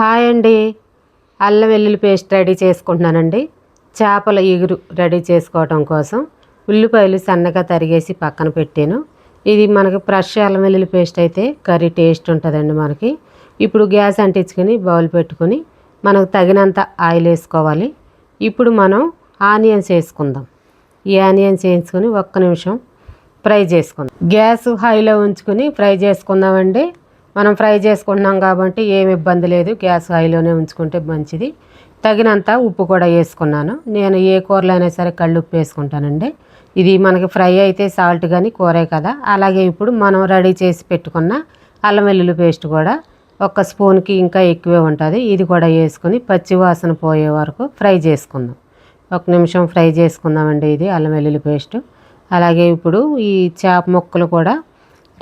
Hi అండి. అల్లం వెల్లుల్లి పేస్ట్ రెడీ చేసుకుంటున్నానండి. చేపల ఎగురు రెడీ చేసుకోవటం కోసం ఉల్లిపాయలు సన్నగా తరిగేసి పక్కన పెట్టాను. ఇది మనకి ఫ్రెష్ అల్లం వెల్లుల్లి పేస్ట్ అయితే కర్రీ టేస్ట్ ఉంటుందండి మనకి. ఇప్పుడు గ్యాస్ అంటించుకొని బౌల్ పెట్టుకొని మనకు తగినంత ఆయిల్ వేసుకోవాలి. ఇప్పుడు మనం ఆనియన్స్ వేసుకుందాం. ఈ ఆనియన్స్ వేసుకొని ఒక్క నిమిషం ఫ్రై చేసుకుందాం. గ్యాస్ హైలో ఉంచుకొని ఫ్రై చేసుకుందామండి. మనం ఫ్రై చేసుకుంటున్నాం కాబట్టి ఏం ఇబ్బంది లేదు. గ్యాస్ హైలోనే ఉంచుకుంటే మంచిది. తగినంత ఉప్పు కూడా వేసుకున్నాను. నేను ఏ కూరలో అయినా సరే కళ్ళు ఉప్పు వేసుకుంటానండి. ఇది మనకి ఫ్రై అయితే సాల్ట్ కానీ కూరే కదా. అలాగే ఇప్పుడు మనం రెడీ చేసి పెట్టుకున్న అల్లం వెల్లుల్లి పేస్ట్ కూడా ఒక స్పూన్కి ఇంకా ఎక్కువే ఉంటుంది. ఇది కూడా వేసుకుని పచ్చివాసన పోయే వరకు ఫ్రై చేసుకుందాం. ఒక నిమిషం ఫ్రై చేసుకుందామండి ఇది అల్లం వెల్లుల్లి పేస్ట్. అలాగే ఇప్పుడు ఈ చేప ముక్కలు కూడా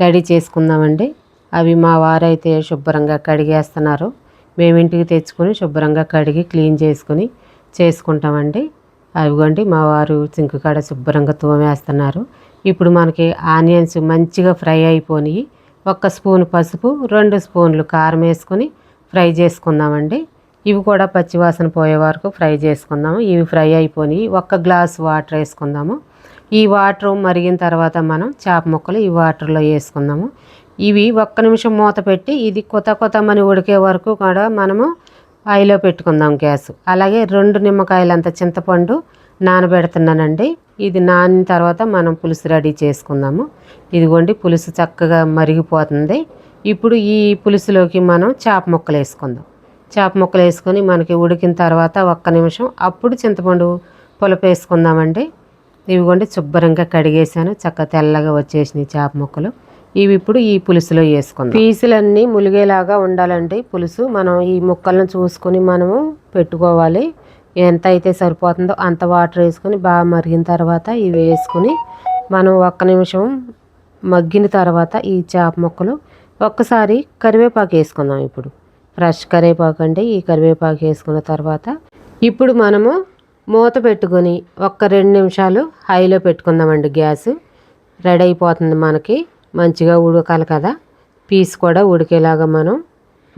రెడీ చేసుకుందామండి. అవి మా వారైతే శుభ్రంగా కడిగేస్తున్నారు. మేము ఇంటికి తెచ్చుకొని శుభ్రంగా కడిగి క్లీన్ చేసుకొని చేసుకుంటామండి. అవిగోండి మా వారు సింక్ కాడ శుభ్రంగా తోమేస్తున్నారు. ఇప్పుడు మనకి ఆనియన్స్ మంచిగా ఫ్రై అయిపోయి ఒక్క స్పూన్ పసుపు రెండు స్పూన్లు కారం వేసుకొని ఫ్రై చేసుకుందామండి. ఇవి కూడా పచ్చివాసన పోయే వరకు ఫ్రై చేసుకుందాము. ఇవి ఫ్రై అయిపోయి ఒక్క గ్లాస్ వాటర్ వేసుకుందాము. ఈ వాటర్ మరిగిన తర్వాత మనం చేప ముక్కలు ఈ వాటర్లో వేసుకుందాము. ఇవి ఒక్క నిమిషం మూత పెట్టి ఇది కొత్త కొత్త మని ఉడికే వరకు కూడా మనము ఆయిలో పెట్టుకుందాం గ్యాస్. అలాగే రెండు నిమ్మకాయలంత చింతపండు నానబెడుతున్నానండి. ఇది నానిన తర్వాత మనం పులుసు రెడీ చేసుకుందాము. ఇదిగోండి పులుసు చక్కగా మరిగిపోతుంది. ఇప్పుడు ఈ పులుసులోకి మనం చేప ముక్కలు వేసుకుందాం. చేప ముక్కలు వేసుకొని మనకి ఉడికిన తర్వాత ఒక్క నిమిషం అప్పుడు చింతపండు పులుపు వేసుకుందామండి. ఇవిగోండి శుభ్రంగా కడిగేసాను చక్క తెల్లగా వచ్చేసినాయి చేప ముక్కలు. ఇవి ఇప్పుడు ఈ పులుసులో వేసుకుందాం. పీసులన్నీ ములిగేలాగా ఉండాలండి పులుసు మనం ఈ ముక్కలను చూసుకొని మనము పెట్టుకోవాలి. ఎంత అయితే సరిపోతుందో అంత వాటర్ వేసుకొని బాగా మరిగిన తర్వాత ఇవి వేసుకొని మనం ఒక్క నిమిషం మగ్గిన తర్వాత ఈ చేప ముక్కలు ఒక్కసారి కరివేపాకు వేసుకుందాం ఇప్పుడు. ఫ్రెష్ కరివేపాకు అండి ఈ కరివేపాకు వేసుకున్న తర్వాత ఇప్పుడు మనము మూత పెట్టుకొని ఒక్క రెండు నిమిషాలు హైలో పెట్టుకుందామండి గ్యాస్. రెడీ అయిపోతుంది మనకి. మంచిగా ఉడకాలి కదా. పీస్ కూడా ఉడికేలాగా మనం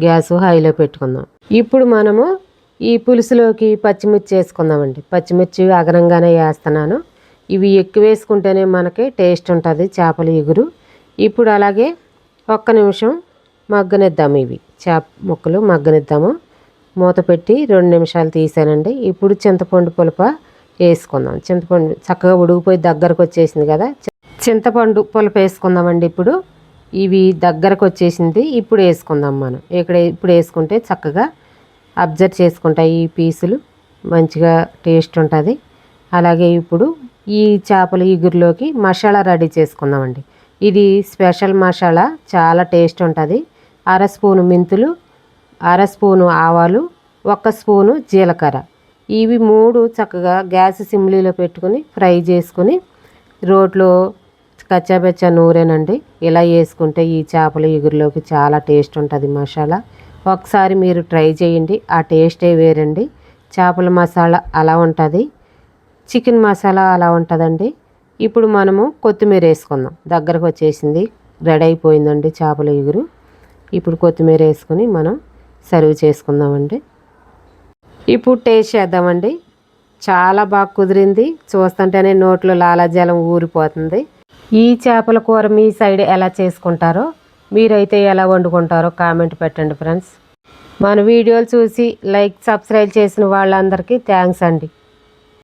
గ్యాస్ హైలో పెట్టుకుందాం. ఇప్పుడు మనము ఈ పులుసులోకి పచ్చిమిర్చి వేసుకుందామండి. పచ్చిమిర్చి అగనంగానే వేస్తున్నాను. ఇవి ఎక్కువ వేసుకుంటేనే మనకి టేస్ట్ ఉంటుంది చేపల ఎగురు. ఇప్పుడు అలాగే ఒక్క నిమిషం మగ్గనిద్దాము ఇవి. చేప ముక్కలు మగ్గనిద్దాము. మూత పెట్టి రెండు నిమిషాలు తీసానండి. ఇప్పుడు చింతపండు పులప వేసుకుందాం. చింతపండు చక్కగా ఉడికిపోయి దగ్గరకు వచ్చేసింది కదా. చింతపండు పులప వేసుకుందామండి ఇప్పుడు. ఇవి దగ్గరకు వచ్చేసింది ఇప్పుడు వేసుకుందాం మనం. ఇక్కడ ఇప్పుడు వేసుకుంటే చక్కగా అబ్జర్వ్ చేసుకుంటాయి ఈ పీసులు. మంచిగా టేస్ట్ ఉంటుంది. అలాగే ఇప్పుడు ఈ చేపల ఇగురులోకి మసాలా రెడీ చేసుకుందామండి. ఇది స్పెషల్ మసాలా చాలా టేస్ట్ ఉంటుంది. అర స్పూను మెంతులు అర స్పూను ఆవాలు ఒక స్పూను జీలకర్ర. ఇవి మూడు చక్కగా గ్యాస్ సిమ్లీలో పెట్టుకుని ఫ్రై చేసుకుని రోట్లో కచ్చాబెచ్చా నూరేనండి. ఇలా వేసుకుంటే ఈ చేపల ఎగురులోకి చాలా టేస్ట్ ఉంటుంది మసాలా. ఒకసారి మీరు ట్రై చేయండి. ఆ టేస్టే వేరండి. చేపల మసాలా అలా ఉంటుంది. చికెన్ మసాలా అలా ఉంటుందండి. ఇప్పుడు మనము కొత్తిమీర వేసుకుందాం. దగ్గరకు వచ్చేసింది. రెడీ అయిపోయిందండి చేపల ఎగురు ఇప్పుడు కొత్తిమీర వేసుకొని మనం సర్వ్ చేసుకుందామండి. ఇప్పుడు టేస్ట్ చేద్దామండి. చాలా బాగా కుదిరింది. చూస్తుంటేనే నోట్లో లాలాజలం ఊరిపోతుంది. ఈ చేపల కూర మీ సైడ్ ఎలా చేసుకుంటారో మీరైతే ఎలా వండుకుంటారో కామెంట్ పెట్టండి ఫ్రెండ్స్. మన వీడియోలు చూసి లైక్ సబ్స్క్రైబ్ చేసిన వాళ్ళందరికీ థ్యాంక్స్ అండి.